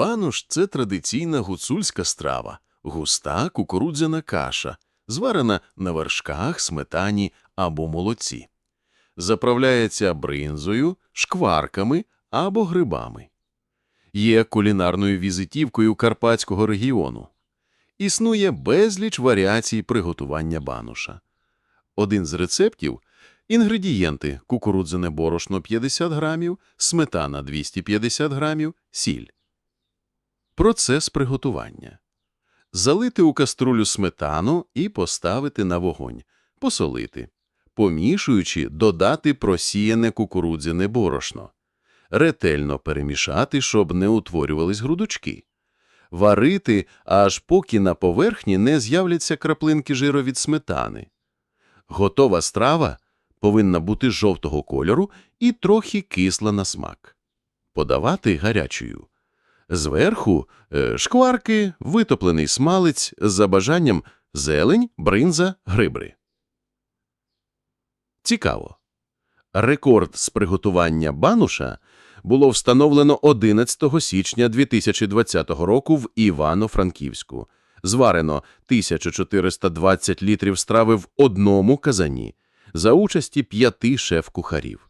Банош – це традиційна гуцульська страва, густа кукурудзяна каша, зварена на вершках, сметані або молоці. Заправляється бринзою, шкварками або грибами. Є кулінарною візитівкою Карпатського регіону. Існує безліч варіацій приготування баноша. Один з рецептів – інгредієнти кукурудзяне борошно 50 грамів, сметана 250 грамів, сіль. Процес приготування. Залити у каструлю сметану і поставити на вогонь. Посолити. Помішуючи, додати просіяне кукурудзяне борошно. Ретельно перемішати, щоб не утворювались грудочки. Варити, аж поки на поверхні не з'являться краплинки жиру від сметани. Готова страва повинна бути жовтого кольору і трохи кисла на смак. Подавати гарячою. Зверху е, шкварки, витоплений смалець, за бажанням зелень, бринза, грибри. Цікаво. Рекорд з приготування бануша було встановлено 11 січня 2020 року в Івано-Франківську. Зварено 1420 літрів страви в одному казані за участі п'яти шеф-кухарів.